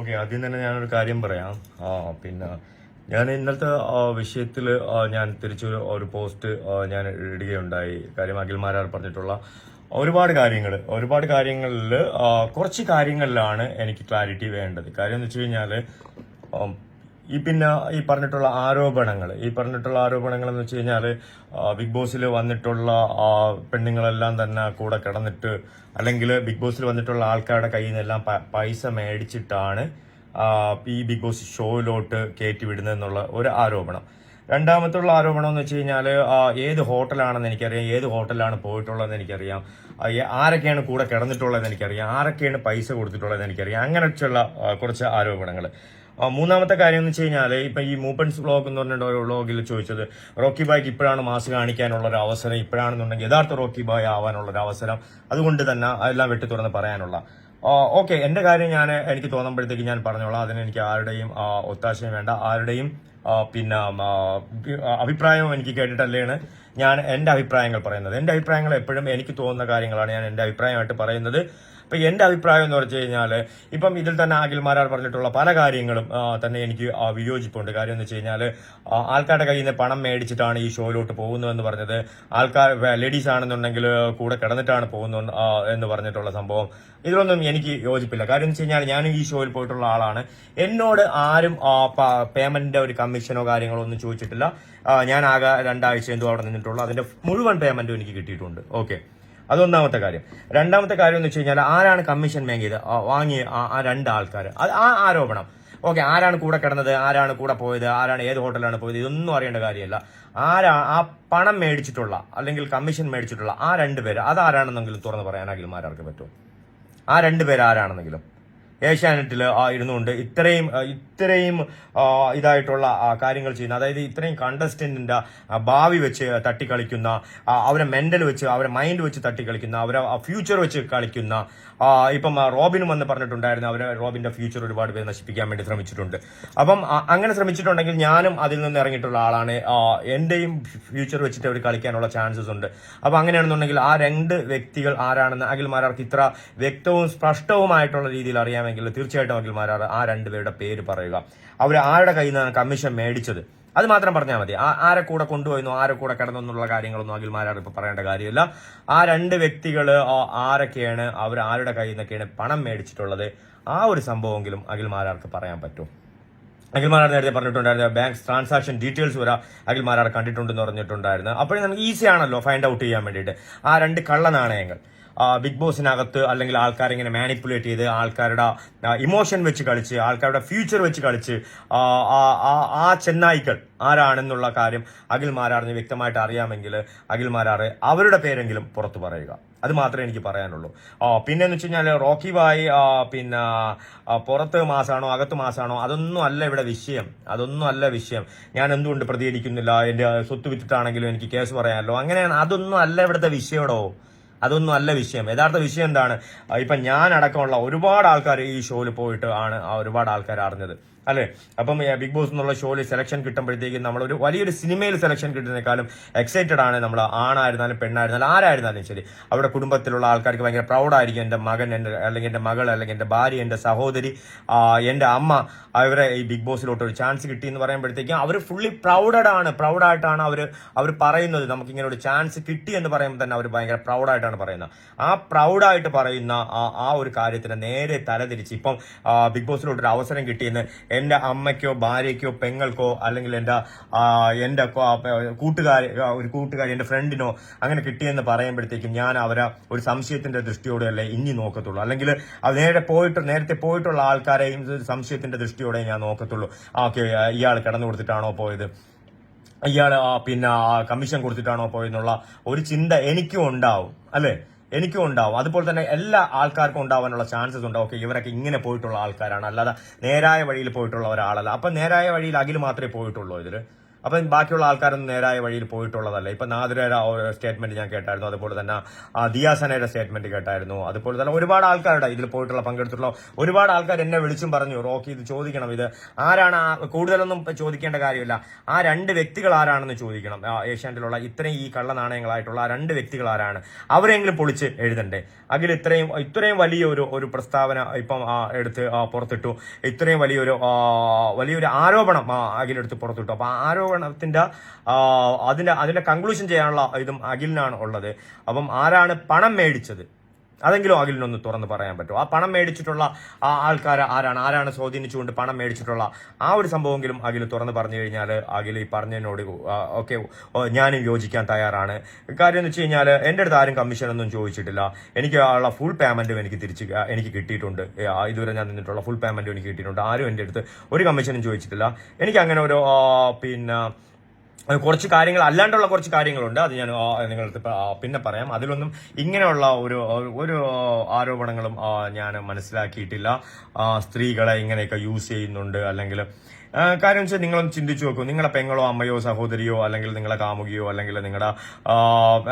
Okay ആദ്യം തന്നെ ഞാനൊരു കാര്യം പറയാം. ആ പിന്നെ ഞാൻ ഇന്നത്തെ വിഷയത്തിൽ ഞാൻ തിരിച്ചു ഒരു പോസ്റ്റ് ഞാൻ ഇടുകയുണ്ടായി. കാര്യം അഖിൽമാരാർ പറഞ്ഞിട്ടുള്ള ഒരുപാട് കാര്യങ്ങൾ ഒരുപാട് കാര്യങ്ങളിൽ കുറച്ച് കാര്യങ്ങളിലാണ് എനിക്ക് ക്ലാരിറ്റി വേണ്ടത്. കാര്യം എന്ന് വെച്ച് കഴിഞ്ഞാൽ ഈ പിന്നെ ഈ പറഞ്ഞിട്ടുള്ള ആരോപണങ്ങൾ ഈ പറഞ്ഞിട്ടുള്ള ആരോപണങ്ങൾ എന്ന് വെച്ച് കഴിഞ്ഞാൽ ബിഗ് ബോസിൽ വന്നിട്ടുള്ള പെണ്ണുങ്ങളെല്ലാം തന്നെ കൂടെ കിടന്നിട്ട് അല്ലെങ്കിൽ ബിഗ് ബോസിൽ വന്നിട്ടുള്ള ആൾക്കാരുടെ കയ്യിൽ നിന്നെല്ലാം പൈസ മേടിച്ചിട്ടാണ് ഈ ബിഗ് ബോസ് ഷോയിലോട്ട് കയറ്റി വിടുന്നതെന്നുള്ള ഒരു ആരോപണം. രണ്ടാമത്തുള്ള ആരോപണം എന്ന് വെച്ച് കഴിഞ്ഞാൽ ഏത് ഹോട്ടലാണെന്ന് എനിക്കറിയാം ഏത് ഹോട്ടലാണ് പോയിട്ടുള്ളതെന്ന് എനിക്കറിയാം ആരൊക്കെയാണ് കൂടെ കിടന്നിട്ടുള്ളതെന്ന് എനിക്കറിയാം ആരൊക്കെയാണ് പൈസ കൊടുത്തിട്ടുള്ളതെന്ന് എനിക്കറിയാം അങ്ങനെയുള്ള കുറച്ച് ആരോപണങ്ങൾ മൂന്നാമത്തെ കാര്യം എന്ന് വെച്ച് കഴിഞ്ഞാൽ ഇപ്പൊ ഈ മൂപ്പൻസ് ബ്ലോഗ് എന്ന് പറഞ്ഞിട്ട് ഒരു വ്ളോഗിൽ ചോദിച്ചത് റോക്കി ബായ്ക്ക് ഇപ്പോഴാണ് മാസ് കാണിക്കാനുള്ള ഒരു അവസരം ഇപ്പോഴാണെന്നുണ്ടെങ്കിൽ യഥാർത്ഥ റോക്കി ബായ് ആവാനുള്ള ഒരു അവസരം. അതുകൊണ്ട് തന്നെ അതെല്ലാം വെട്ടി തുറന്ന് പറയാനുള്ള. ഓക്കെ എന്റെ കാര്യം ഞാൻ എനിക്ക് തോന്നുമ്പോഴത്തേക്ക് ഞാൻ പറഞ്ഞോളാം. അതിന് എനിക്ക് ആരുടെയും ഒത്താശയും വേണ്ട. ആരുടെയും പിന്നെ അഭിപ്രായവും എനിക്ക് കേട്ടിട്ടല്ലേണ് ഞാൻ എന്റെ അഭിപ്രായങ്ങൾ പറയുന്നത്. എന്റെ അഭിപ്രായങ്ങൾ എപ്പോഴും എനിക്ക് തോന്നുന്ന കാര്യങ്ങളാണ് ഞാൻ എന്റെ അഭിപ്രായമായിട്ട് പറയുന്നത്. അപ്പൊ എന്റെ അഭിപ്രായം എന്ന് പറഞ്ഞു കഴിഞ്ഞാൽ ഇപ്പം ഇതിൽ തന്നെ ആകിൽമാരാർ പറഞ്ഞിട്ടുള്ള പല കാര്യങ്ങളും തന്നെ എനിക്ക് വിയോജിപ്പുണ്ട്. കാര്യം എന്ന് വെച്ച് കഴിഞ്ഞാൽ ആൾക്കാരുടെ കയ്യിൽ നിന്ന് പണം മേടിച്ചിട്ടാണ് ഈ ഷോയിലോട്ട് പോകുന്നതെന്ന് പറഞ്ഞത്. ആൾക്കാർ ലേഡീസ് ആണെന്നുണ്ടെങ്കിൽ കൂടെ കിടന്നിട്ടാണ് പോകുന്നു എന്ന് പറഞ്ഞിട്ടുള്ള സംഭവം. ഇതിലൊന്നും എനിക്ക് യോജിപ്പില്ല. കാര്യം എന്ന് വെച്ച് കഴിഞ്ഞാൽ ഞാനും ഈ ഷോയിൽ പോയിട്ടുള്ള ആളാണ്. എന്നോട് ആരും പേയ്മെന്റിന്റെ ഒരു കമ്മീഷനോ കാര്യങ്ങളോ ഒന്നും ചോദിച്ചിട്ടില്ല. ഞാൻ ആകെ രണ്ടാഴ്ച എന്തോ അവിടെ നിന്നിട്ടുള്ളൂ. അതിന്റെ മുഴുവൻ പേയ്മെന്റും എനിക്ക് കിട്ടിയിട്ടുണ്ട്. ഓക്കെ അതൊന്നാമത്തെ കാര്യം. രണ്ടാമത്തെ കാര്യം എന്ന് വെച്ച് കഴിഞ്ഞാൽ ആരാണ് കമ്മീഷൻ വാങ്ങിയത് വാങ്ങിയ ആ- ആ രണ്ട് ആൾക്കാർ അത് ആ ആരോപണം. ഓക്കെ ആരാണ് കൂടെ കിടന്നത്? ആരാണ് കൂടെ പോയത്? ആരാണ് ഏത് ഹോട്ടലാണ് പോയത്? ഇതൊന്നും അറിയേണ്ട കാര്യമല്ല. ആരാ ആ പണം മേടിച്ചിട്ടുള്ള അല്ലെങ്കിൽ കമ്മീഷൻ മേടിച്ചിട്ടുള്ള ആ രണ്ട് പേര് അതാരാണെന്നെങ്കിലും തുറന്ന് പറയാനെങ്കിലും ആരാർക്ക് പറ്റും. ആ രണ്ട് പേര് ആരാണെന്നെങ്കിലും. ഏഷ്യാനെറ്റിൽ ഇരുന്നുകൊണ്ട് ഇത്രയും ഇത്രയും ഇതായിട്ടുള്ള കാര്യങ്ങൾ ചെയ്യുന്ന അതായത് ഇത്രയും കണ്ടസ്റ്റന്റിന്റെ ഭാവി വെച്ച് തട്ടിക്കളിക്കുന്ന അവരെ മെന്റൽ വെച്ച് അവരെ മൈൻഡ് വെച്ച് തട്ടിക്കളിക്കുന്ന അവരെ ഫ്യൂച്ചർ വെച്ച് കളിക്കുന്ന ഇപ്പം റോബിനും വന്ന് പറഞ്ഞിട്ടുണ്ടായിരുന്നു അവരെ റോബിന്റെ ഫ്യൂച്ചർ ഒരുപാട് പേര് നശിപ്പിക്കാൻ വേണ്ടി ശ്രമിച്ചിട്ടുണ്ട്. അപ്പം അങ്ങനെ ശ്രമിച്ചിട്ടുണ്ടെങ്കിൽ ഞാനും അതിൽ നിന്ന് ഇറങ്ങിയിട്ടുള്ള ആളാണ്. എന്റെയും ഫ്യൂച്ചർ വെച്ചിട്ട് അവർ കളിക്കാനുള്ള ചാൻസസ് ഉണ്ട്. അപ്പം അങ്ങനെയാണെന്നുണ്ടെങ്കിൽ ആ രണ്ട് വ്യക്തികൾ ആരാണെന്ന് അഖിൽമാരാർക്ക് ഇത്ര വ്യക്തവും സ്പഷ്ടവുമായിട്ടുള്ള രീതിയിൽ അറിയാമെങ്കിൽ തീർച്ചയായിട്ടും അഖിൽമാരാർ ആ രണ്ടുപേരുടെ പേര് പറയുക. അവർ ആരുടെ കയ്യിൽ നിന്നാണ് കമ്മീഷൻ മേടിച്ചത്? അത് മാത്രം പറഞ്ഞാൽ മതി. ആരെ കൂടെ കൊണ്ടുപോയിരുന്നു ആരെ കൂടെ കിടന്നു എന്നുള്ള കാര്യങ്ങളൊന്നും അഖിൽമാരാർ ഇപ്പൊ പറയേണ്ട കാര്യമില്ല. ആ രണ്ട് വ്യക്തികൾ ആരൊക്കെയാണ് അവർ ആരുടെ കയ്യിൽ നിന്നൊക്കെയാണ് പണം മേടിച്ചിട്ടുള്ളത്? ആ ഒരു സംഭവമെങ്കിലും അഖിൽമാരാർക്ക് പറയാൻ പറ്റും. അഖിൽമാരാർ നേരത്തെ പറഞ്ഞിട്ടുണ്ടായിരുന്നു ബാങ്ക് ട്രാൻസാക്ഷൻ ഡീറ്റെയിൽസ് വരെ അഖിൽമാരാർ കണ്ടിട്ടുണ്ടെന്ന് പറഞ്ഞിട്ടുണ്ടായിരുന്നു. അപ്പോഴേ നമുക്ക് ഈസി ആണല്ലോ ഫൈൻഡ് ഔട്ട് ചെയ്യാൻ വേണ്ടിയിട്ട്. ആ രണ്ട് കള്ള നാണയങ്ങൾ ആ, ബിഗ് ബോസിനകത്ത് അല്ലെങ്കിൽ ആൾക്കാരെ ഇങ്ങനെ മാനിപ്പുലേറ്റ് ചെയ്ത് ആൾക്കാരുടെ ഇമോഷൻ വെച്ച് കളിച്ച് ആൾക്കാരുടെ ഫ്യൂച്ചർ വെച്ച് കളിച്ച് ആ, ചെന്നായിക്കൾ ആരാണെന്നുള്ള കാര്യം അഖിൽ മാരാറിന് വ്യക്തമായിട്ട് അറിയാമെങ്കിൽ അഖിൽ മാരാറ് അവരുടെ പേരെങ്കിലും പുറത്തു പറയുക. അത് മാത്രമേ എനിക്ക് പറയാനുള്ളൂ. പിന്നെ എന്ന് വെച്ച് കഴിഞ്ഞാൽ റോക്കി ബായ് പിന്നെ പുറത്ത് മാസാണോ അകത്ത് മാസാണോ അതൊന്നും അല്ല ഇവിടെ വിഷയം. അതൊന്നും അല്ല വിഷയം. ഞാൻ എന്തുകൊണ്ട് പ്രതികരിക്കുന്നില്ല? എന്റെ സ്വത്ത് വിറ്റിട്ടാണെങ്കിലും എനിക്ക് കേസ് പറയാമല്ലോ അങ്ങനെയാണ്. അതൊന്നും അല്ല ഇവിടുത്തെ വിഷയടോ അതൊന്നും അല്ല വിഷയം. യഥാർത്ഥ വിഷയം എന്താണ്? ഇപ്പം ഞാൻ അടക്കമുള്ള ഒരുപാട് ആൾക്കാർ ഈ ഷോയിൽ പോയിട്ട് ആണ് ഒരുപാട് ആൾക്കാർ അറിഞ്ഞത്. അല്ലെ? അപ്പം ബിഗ് ബോസ് എന്നുള്ള ഷോയിൽ സെലക്ഷൻ കിട്ടുമ്പോഴത്തേക്കും നമ്മളൊരു വലിയൊരു സിനിമയിൽ സെലക്ഷൻ കിട്ടുന്നതിനേക്കാളും എക്സൈറ്റഡ് ആണ് നമ്മൾ ആണായിരുന്നാലും പെണ്ണായിരുന്നാലും ആരായിരുന്നാലും ശരി. അവിടെ കുടുംബത്തിലുള്ള ആൾക്കാർക്ക് ഭയങ്കര പ്രൗഡായിരിക്കും എന്റെ മകൻ എന്റെ അല്ലെങ്കിൽ എന്റെ മകൾ അല്ലെങ്കിൽ എന്റെ ഭാര്യ എന്റെ സഹോദരി എന്റെ അമ്മ അവരെ ഈ ബിഗ് ബോസിലോട്ട് ഒരു ചാൻസ് കിട്ടി എന്ന് പറയുമ്പോഴത്തേക്കും അവർ ഫുള്ളി പ്രൗഡഡ് ആണ്. പ്രൗഡായിട്ടാണ് അവർ അവർ പറയുന്നത്. നമുക്കിങ്ങനെ ഒരു ചാൻസ് കിട്ടി എന്ന് പറയുമ്പോൾ തന്നെ അവർ ഭയങ്കര പ്രൗഡായിട്ടാണ് പറയുന്നത്. ആ പ്രൗഡായിട്ട് പറയുന്ന ആ ഒരു കാര്യത്തിന് നേരെ തലതിരിച്ച് ഇപ്പം ബിഗ് ബോസിലോട്ടൊരു അവസരം കിട്ടിയെന്ന് എന്റെ അമ്മയ്ക്കോ ഭാര്യയ്ക്കോ പെങ്ങൾക്കോ അല്ലെങ്കിൽ എന്റെ എന്റെ കൂട്ടുകാരി ഒരു കൂട്ടുകാരി എന്റെ ഫ്രണ്ടിനോ അങ്ങനെ കിട്ടിയെന്ന് പറയുമ്പോഴത്തേക്കും ഞാൻ അവരെ ഒരു സംശയത്തിന്റെ ദൃഷ്ടിയോടെയല്ലേ ഇനി നോക്കത്തുള്ളൂ. അല്ലെങ്കിൽ അത് നേരെ പോയിട്ട് നേരത്തെ പോയിട്ടുള്ള ആൾക്കാരെയും സംശയത്തിന്റെ ദൃഷ്ടിയോടെ ഞാൻ നോക്കത്തുള്ളൂ. ഓക്കെ ഇയാൾ കിടന്നു കൊടുത്തിട്ടാണോ പോയത്? ഇയാൾ പിന്നെ കമ്മീഷൻ കൊടുത്തിട്ടാണോ പോയെന്നുള്ള ഒരു ചിന്ത എനിക്കും ഉണ്ടാവും. അല്ലെ? എനിക്കും ഉണ്ടാവും. അതുപോലെ തന്നെ എല്ലാ ആൾക്കാർക്കും ഉണ്ടാവാനുള്ള ചാൻസസ് ഉണ്ട്. ഓക്കെ ഇവരൊക്കെ ഇങ്ങനെ പോയിട്ടുള്ള ആൾക്കാരാണ്. അല്ലാതെ നേരായ വഴിയിൽ പോയിട്ടുള്ള ഒരാളല്ല. അപ്പൊ നേരായ വഴിയിൽ അഖിൽ മാത്രമേ പോയിട്ടുള്ളൂ ഇതിൽ. അപ്പം ബാക്കിയുള്ള ആൾക്കാരൊന്നും നേരായ വഴിയിൽ പോയിട്ടുള്ളതല്ല. ഇപ്പം നാദിരയുടെ സ്റ്റേറ്റ്മെന്റ് ഞാൻ കേട്ടായിരുന്നു. അതുപോലെ തന്നെ ദിയാസനയുടെ സ്റ്റേറ്റ്മെന്റ് കേട്ടായിരുന്നു. അതുപോലെ തന്നെ ഒരുപാട് ആൾക്കാരുടെ ഇതിൽ പോയിട്ടുള്ള പങ്കെടുത്തിട്ടുള്ള ഒരുപാട് ആൾക്കാർ എന്നെ വിളിച്ചും പറഞ്ഞു റോക്കി ഇത് ചോദിക്കണം ഇത് ആരാണ് കൂടുതലൊന്നും ചോദിക്കേണ്ട കാര്യമില്ല. ആ രണ്ട് വ്യക്തികൾ ആരാണെന്ന് ചോദിക്കണം. ഏഷ്യാനെറ്റിലുള്ള ഇത്രയും ഈ കള്ള നാണയങ്ങളായിട്ടുള്ള ആ രണ്ട് വ്യക്തികൾ ആരാണ്? അവരെങ്കിലും പൊളിച്ച് എഴുതണ്ടേ? അതിൽ ഇത്രയും ഇത്രയും വലിയൊരു ഒരു പ്രസ്താവന ഇപ്പം എടുത്ത് പുറത്തിട്ടു. ഇത്രയും വലിയൊരു വലിയൊരു ആരോപണം അഖിലെടുത്ത് പുറത്തിട്ടു. അപ്പൊ ആ ആരോപണത്തിന്റെ അതിന്റെ അതിന്റെ കൺക്ലൂഷൻ ചെയ്യാനുള്ള ഇതും അഖിലിനാണ് ഉള്ളത്. അപ്പം ആരാണ് പണം മേടിച്ചത്? അതെങ്കിലും അഖിലിനൊന്ന് തുറന്ന് പറയാൻ പറ്റുമോ? ആ പണം മേടിച്ചിട്ടുള്ള ആ ആൾക്കാർ ആരാണ്? ആരാണ് സ്വാധീനിച്ചുകൊണ്ട് പണം മേടിച്ചിട്ടുള്ള ആ ഒരു സംഭവമെങ്കിലും അഖിൽ തുറന്ന് പറഞ്ഞു കഴിഞ്ഞാൽ അഖിൽ ഈ പറഞ്ഞതിനോട് ഓക്കെ ഞാനും യോജിക്കാൻ തയ്യാറാണ്. കാര്യം എന്ന് വെച്ച് കഴിഞ്ഞാൽ എന്റെ അടുത്ത് ആരും കമ്മീഷനൊന്നും ചോദിച്ചിട്ടില്ല. എനിക്ക് ഉള്ള ഫുൾ പേയ്മെന്റും എനിക്ക് തിരിച്ച് എനിക്ക് കിട്ടിയിട്ടുണ്ട്. ഇതുവരെ ഞാൻ നിന്നിട്ടുള്ള ഫുൾ പേയ്മെന്റും എനിക്ക് കിട്ടിയിട്ടുണ്ട്. ആരും എന്റെ അടുത്ത് ഒരു കമ്മീഷനും ചോദിച്ചിട്ടില്ല. എനിക്ക് അങ്ങനെ ഒരു പിന്നെ കുറച്ച് കാര്യങ്ങൾ അല്ലാണ്ടുള്ള കുറച്ച് കാര്യങ്ങളുണ്ട്. അത് ഞാൻ നിങ്ങൾക്ക് പിന്നെ പറയാം. അതിലൊന്നും ഇങ്ങനെയുള്ള ഒരു ഒരു ആരോപണങ്ങളും ഞാൻ മനസ്സിലാക്കിയിട്ടില്ല. സ്ത്രീകളെ ഇങ്ങനെയൊക്കെ യൂസ് ചെയ്യുന്നുണ്ട്. അല്ലെങ്കിൽ കാര്യം വെച്ചാൽ നിങ്ങളൊന്ന് ചിന്തിച്ചു നോക്കൂ. നിങ്ങളുടെ പെങ്ങളോ അമ്മയോ സഹോദരിയോ അല്ലെങ്കിൽ നിങ്ങളുടെ കാമുകിയോ അല്ലെങ്കിൽ നിങ്ങളുടെ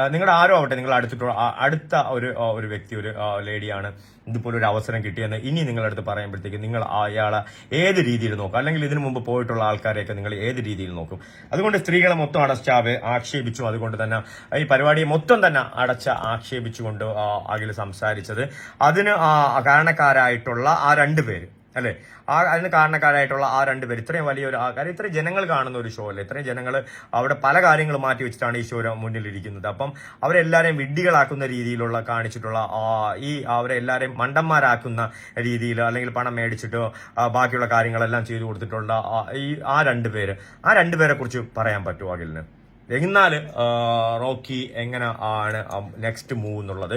നിങ്ങളുടെ ആരോ ആവട്ടെ നിങ്ങൾ അടുത്തിട്ടുള്ള അടുത്ത ഒരു ഒരു വ്യക്തി ഒരു ലേഡിയാണ് ഇതുപോലെ ഒരു അവസരം കിട്ടിയെന്ന് ഇനി നിങ്ങളടുത്ത് പറയുമ്പോഴത്തേക്ക് നിങ്ങൾ അയാളെ ഏത് രീതിയിൽ നോക്കും? അല്ലെങ്കിൽ ഇതിനു മുമ്പ് പോയിട്ടുള്ള ആൾക്കാരെയൊക്കെ നിങ്ങൾ ഏത് രീതിയിൽ നോക്കും? അതുകൊണ്ട് സ്ത്രീകളെ മൊത്തം അടച്ചാവ് ആക്ഷേപിച്ചു. അതുകൊണ്ട് തന്നെ ഈ പരിപാടിയെ മൊത്തം തന്നെ അടച്ച ആക്ഷേപിച്ചുകൊണ്ട് അഖിൽ സംസാരിച്ചത്. അതിന് കാരണക്കാരായിട്ടുള്ള ആ രണ്ടുപേര് അല്ലെ? ആ അതിന് കാരണക്കാരായിട്ടുള്ള ആ രണ്ട് പേര്. ഇത്രയും വലിയ ഒരു ആൾക്കാർ ഇത്രയും ജനങ്ങൾ കാണുന്ന ഒരു ഷോ അല്ലേ? ഇത്രയും ജനങ്ങൾ അവിടെ പല കാര്യങ്ങൾ മാറ്റി വെച്ചിട്ടാണ് ഈ ഷോ മുന്നിലിരിക്കുന്നത് അപ്പം അവരെല്ലാവരെയും വിഡ്ഢികളാക്കുന്ന രീതിയിലുള്ള കാണിച്ചിട്ടുള്ള ഈ അവരെ എല്ലാവരെയും മണ്ടന്മാരാക്കുന്ന രീതിയിൽ അല്ലെങ്കിൽ പണം മേടിച്ചിട്ടോ ബാക്കിയുള്ള കാര്യങ്ങളെല്ലാം ചെയ്തു കൊടുത്തിട്ടുള്ള ഈ ആ രണ്ട് പേര്. ആ രണ്ട് പേരെ കുറിച്ച് പറയാൻ പറ്റുമോ അഖിലിന്? എന്നാൽ റോക്കി എങ്ങനെ ആണ് നെക്സ്റ്റ് മൂവ് എന്നുള്ളത്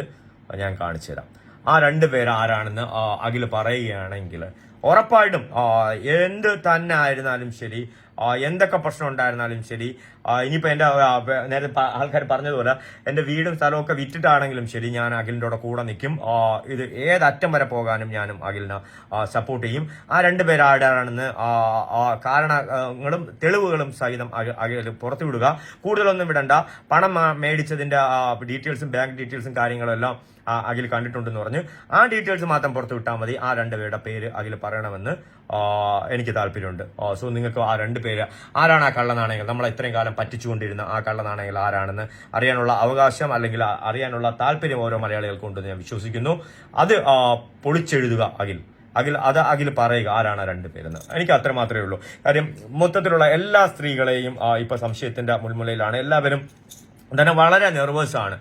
ഞാൻ കാണിച്ചു തരാം. ആ രണ്ട് പേര് ആരാണെന്ന് അഖിൽ പറയുകയാണെങ്കിൽ ഉറപ്പായിട്ടും എന്ത് തന്നെ ആയിരുന്നാലും ശരി എന്തൊക്കെ പ്രശ്നം ഉണ്ടായിരുന്നാലും ശരി. ഇനിയിപ്പോൾ എന്റെ നേരത്തെ ആൾക്കാർ പറഞ്ഞതുപോലെ എന്റെ വീടും സ്ഥലവും ഒക്കെ വിറ്റിട്ടാണെങ്കിലും ശരി ഞാൻ അഖിലിന്റെ കൂടെ കൂടെ നിൽക്കും. ഇത് ഏതറ്റം വരെ പോകാനും ഞാനും അഖിലിനെ സപ്പോർട്ട് ചെയ്യും. ആ രണ്ട് ആ കാരണങ്ങളും തെളിവുകളും സഹിതം അഖിൽ പുറത്തുവിടുക. കൂടുതലൊന്നും വിടണ്ട. പണം മേടിച്ചതിന്റെ ഡീറ്റെയിൽസും ബാങ്ക് ഡീറ്റെയിൽസും കാര്യങ്ങളെല്ലാം അഖിൽ കണ്ടിട്ടുണ്ടെന്ന് പറഞ്ഞു. ആ ഡീറ്റെയിൽസ് മാത്രം പുറത്തു വിട്ടാൽ മതി. ആ രണ്ടുപേരുടെ പേര് അഖിൽ പറയണമെന്ന്. എനിക്ക് താല്പര്യമുണ്ട്. സോ നിങ്ങൾക്ക് ആ രണ്ട് പേര് ആരാണ് ആ കള്ളനാണെങ്കിൽ നമ്മൾ ഇത്രയും കാലം പറ്റിച്ചുകൊണ്ടിരുന്ന ആ കള്ളനാണെങ്കിൽ ആരാണെന്ന് അറിയാനുള്ള അവകാശം അല്ലെങ്കിൽ അറിയാനുള്ള താല്പര്യം ഓരോ മലയാളികൾക്കുണ്ടെന്ന് ഞാൻ വിശ്വസിക്കുന്നു. അത് പൊളിച്ചെഴുതുക അഖിൽ. അഖിൽ അത് അഖിൽ പറയുക ആരാണ് രണ്ട് പേരെന്ന്. എനിക്ക് അത്ര മാത്രമേ ഉള്ളൂ. കാര്യം മൊത്തത്തിലുള്ള എല്ലാ സ്ത്രീകളെയും ഇപ്പൊ സംശയത്തിന്റെ മുൾമുലയിലാണ് എല്ലാവരും തന്നെ വളരെ നെർവസ് ആണ്.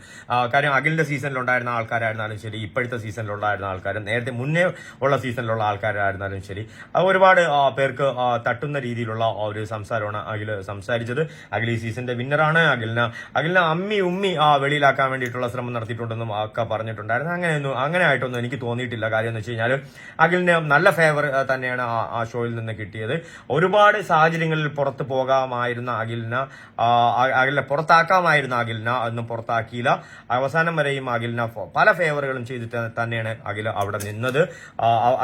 കാര്യം അഖിലിന്റെ സീസണിലുണ്ടായിരുന്ന ആൾക്കാരായിരുന്നാലും ശരി ഇപ്പോഴത്തെ സീസണിലുണ്ടായിരുന്ന ആൾക്കാരും നേരത്തെ മുന്നേ ഉള്ള സീസണിലുള്ള ആൾക്കാരായിരുന്നാലും ശരി ഒരുപാട് പേർക്ക് തട്ടുന്ന രീതിയിലുള്ള ഒരു സംസാരമാണ് അഖിൽ സംസാരിച്ചത്. അഖിൽ ഈ സീസണിന്റെ വിന്നറാണ് അഖിലിന് അഖിലിനെ അമ്മി ഉമ്മി ആ, വെളിയിലാക്കാൻ വേണ്ടിയിട്ടുള്ള ശ്രമം നടത്തിയിട്ടുണ്ടെന്നും ഒക്കെ പറഞ്ഞിട്ടുണ്ടായിരുന്നു. അങ്ങനെയൊന്നും അങ്ങനെ ആയിട്ടൊന്നും എനിക്ക് തോന്നിയിട്ടില്ല. കാര്യം എന്ന് വെച്ച് കഴിഞ്ഞാൽ അഖിലിന് നല്ല ഫേവർ തന്നെയാണ് ആ- ഷോയിൽ നിന്ന് കിട്ടിയത്. ഒരുപാട് സാഹചര്യങ്ങളിൽ പുറത്ത് പോകാമായിരുന്ന അഖിലിന് അഖിലിനെ പുറത്താക്കാമായിരുന്ന അഖിലിന ഒന്നും പുറത്താക്കിയില്ല. അവസാനം വരെയും അഖിലിന പല ഫേവറുകളും ചെയ്തിട്ട് തന്നെയാണ് അഖിൽ അവിടെ നിന്നത്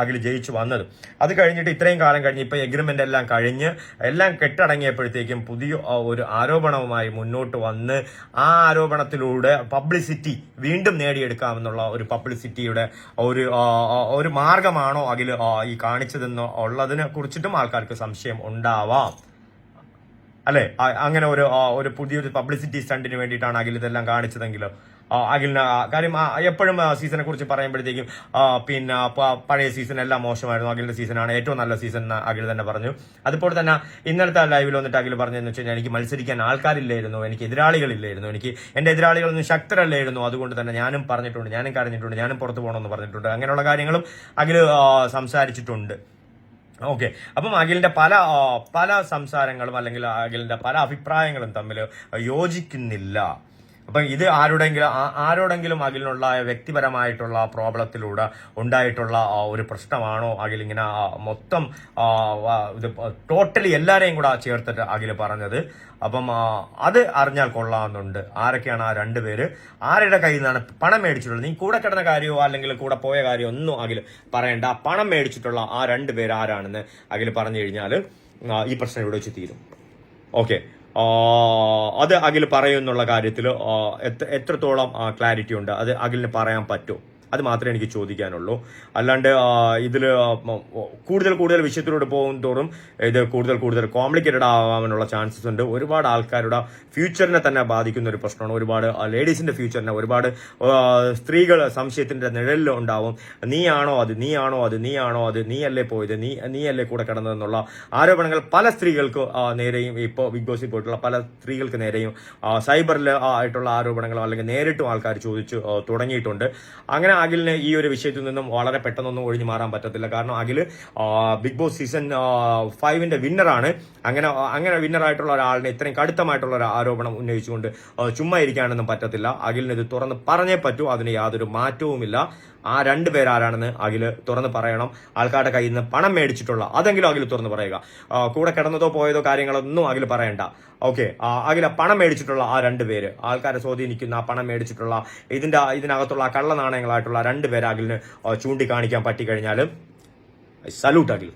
അഖിൽ ജയിച്ചു വന്നത്. അത് കഴിഞ്ഞിട്ട് ഇത്രയും കാലം കഴിഞ്ഞ് ഇപ്പൊ എഗ്രിമെന്റ് എല്ലാം കഴിഞ്ഞ് എല്ലാം കെട്ടടങ്ങിയപ്പോഴത്തേക്കും പുതിയ ഒരു ആരോപണവുമായി മുന്നോട്ട് വന്ന് ആ ആരോപണത്തിലൂടെ പബ്ലിസിറ്റി വീണ്ടും നേടിയെടുക്കാമെന്നുള്ള ഒരു പബ്ലിസിറ്റിയുടെ ഒരു ഒരു മാർഗമാണോ അഖിൽ ഈ കാണിച്ചതെന്നോ ഉള്ളതിനെ കുറിച്ചിട്ടും ആൾക്കാർക്ക് സംശയം ഉണ്ടാവാം. അല്ലെ? അങ്ങനെ ഒരു ഒരു പുതിയൊരു പബ്ലിസിറ്റി സ്റ്റണ്ടിന് വേണ്ടിയിട്ടാണ് അഖിൽ ഇതെല്ലാം കാണിച്ചതെങ്കിൽ അഖിലിന് കാര്യം എപ്പോഴും സീസണെ കുറിച്ച് പറയുമ്പോഴത്തേക്കും പിന്നെ പഴയ സീസൺ എല്ലാം മോശമായിരുന്നു. അഖിലിന്റെ സീസണാണ് ഏറ്റവും നല്ല സീസൺ എന്ന് അഖിൽ തന്നെ പറഞ്ഞു. അതുപോലെ തന്നെ ഇന്നലത്തെ ലൈവിൽ വന്നിട്ട് അഖിൽ പറഞ്ഞതെന്ന് വെച്ച് കഴിഞ്ഞാൽ എനിക്ക് മത്സരിക്കാൻ ആൾക്കാരില്ലായിരുന്നു എനിക്ക് എതിരാളികളില്ലായിരുന്നു എനിക്ക് എന്റെ എതിരാളികളൊന്നും ശക്തരല്ലായിരുന്നു. അതുകൊണ്ട് തന്നെ ഞാനും പറഞ്ഞിട്ടുണ്ട് ഞാനും കരഞ്ഞിട്ടുണ്ട് ഞാനും പുറത്തു പോകണമെന്ന് പറഞ്ഞിട്ടുണ്ട്. അങ്ങനെയുള്ള കാര്യങ്ങളും അഖിൽ സംസാരിച്ചിട്ടുണ്ട്. ഓക്കെ അപ്പം അഖിലിന്റെ പല പല സംസാരങ്ങളും അല്ലെങ്കിൽ അഖിലിന്റെ പല അഭിപ്രായങ്ങളും തമ്മിൽ യോജിക്കുന്നില്ല. അപ്പം ഇത് ആരുടെങ്കിലും ആരോടെങ്കിലും അഖിലിനുള്ള വ്യക്തിപരമായിട്ടുള്ള പ്രോബ്ലത്തിലൂടെ ഉണ്ടായിട്ടുള്ള ഒരു പ്രശ്നമാണോ അഖിൽ ഇങ്ങനെ മൊത്തം ഇത് ടോട്ടലി എല്ലാരെയും കൂടെ ചേർത്തിട്ട് അഖിൽ പറഞ്ഞത്. അപ്പം അത് അറിഞ്ഞാൽ കൊള്ളാമെന്നുണ്ട്. ആരൊക്കെയാണ് ആ രണ്ടുപേര് ആരുടെ കയ്യിൽ നിന്നാണ് പണം മേടിച്ചിട്ടുള്ളത്? നീ കൂടെ കിടന്ന കാര്യമോ അല്ലെങ്കിൽ കൂടെ പോയ കാര്യമോ ഒന്നും അഖിൽ പറയണ്ട. പണം മേടിച്ചിട്ടുള്ള ആ രണ്ടുപേര് ആരാണെന്ന് അഖിൽ പറഞ്ഞു കഴിഞ്ഞാൽ ഈ പ്രശ്നം ഇവിടെ വെച്ച് തീരും. ഓക്കെ. അത് അഖിൽ പറയുന്നുള്ള കാര്യത്തിൽ എത്രത്തോളം ക്ലാരിറ്റി ഉണ്ട് അത് അഖിലിന് പറയാൻ പറ്റും. അത് മാത്രമേ എനിക്ക് ചോദിക്കാനുള്ളൂ. അല്ലാണ്ട് ഇതിൽ കൂടുതൽ കൂടുതൽ വിഷയത്തിലൂടെ പോകും തോറും ഇത് കൂടുതൽ കൂടുതൽ കോംപ്ലിക്കേറ്റഡ് ആവാനുള്ള ചാൻസസ് ഉണ്ട്. ഒരുപാട് ആൾക്കാരുടെ ഫ്യൂച്ചറിനെ തന്നെ ബാധിക്കുന്ന ഒരു പ്രശ്നമാണ്. ഒരുപാട് ലേഡീസിന്റെ ഫ്യൂച്ചറിനെ ഒരുപാട് സ്ത്രീകൾ സംശയത്തിന്റെ നിഴലിൽ ഉണ്ടാവും. നീയാണോ അത്? നീയാണോ അത്? നീയാണോ അത്? നീയല്ലേ പോയത്? നീ നീയല്ലേ കൂടെ കിടന്നതെന്നുള്ള ആരോപണങ്ങൾ പല സ്ത്രീകൾക്ക് നേരെയും ഇപ്പോൾ ബിഗ് ബോസിൽ പോയിട്ടുള്ള പല സ്ത്രീകൾക്ക് നേരെയും സൈബറിൽ ആയിട്ടുള്ള ആരോപണങ്ങളോ അല്ലെങ്കിൽ നേരിട്ടും ആൾക്കാർ ചോദിച്ചു തുടങ്ങിയിട്ടുണ്ട്. അങ്ങനെ അഖിലിന് ഈ ഒരു വിഷയത്തിൽ നിന്നും വളരെ പെട്ടെന്നൊന്നും ഒഴിഞ്ഞു മാറാൻ പറ്റത്തില്ല. കാരണം അഖിൽ ബിഗ് ബോസ് സീസൺ ഫൈവിന്റെ വിന്നറാണ്. അങ്ങനെ അങ്ങനെ വിന്നറായിട്ടുള്ള ഒരാളിനെ ഇത്രയും കടുത്തമായിട്ടുള്ള ഒരു ആരോപണം ഉന്നയിച്ചുകൊണ്ട് ചുമ്മാ ഇരിക്കാനൊന്നും പറ്റത്തില്ല. അഖിലിന് ഇത് തുറന്ന് പറഞ്ഞേ പറ്റൂ. അതിന് യാതൊരു മാറ്റവുമില്ല. ആ രണ്ട് പേരാരാണെന്ന് അഖിൽ തുറന്ന് പറയണം. ആൾക്കാരുടെ കയ്യിൽ നിന്ന് പണം മേടിച്ചിട്ടുള്ള അതെങ്കിലും അഖിൽ തുറന്ന് പറയുക. കൂടെ കിടന്നതോ പോയതോ കാര്യങ്ങളൊന്നും അഖിൽ പറയണ്ട. ഓക്കെ അഖില പണം മേടിച്ചിട്ടുള്ള ആ രണ്ട് പേര് ആൾക്കാരെ സ്വാധീനിക്കുന്ന ആ പണം മേടിച്ചിട്ടുള്ള ഇതിന്റെ ഇതിനകത്തുള്ള കള്ള നാണയങ്ങളായിട്ടുള്ള രണ്ട് പേര് അഖിലിന് ചൂണ്ടിക്കാണിക്കാൻ പറ്റിക്കഴിഞ്ഞാൽ സല്യൂട്ട് അഖിൽ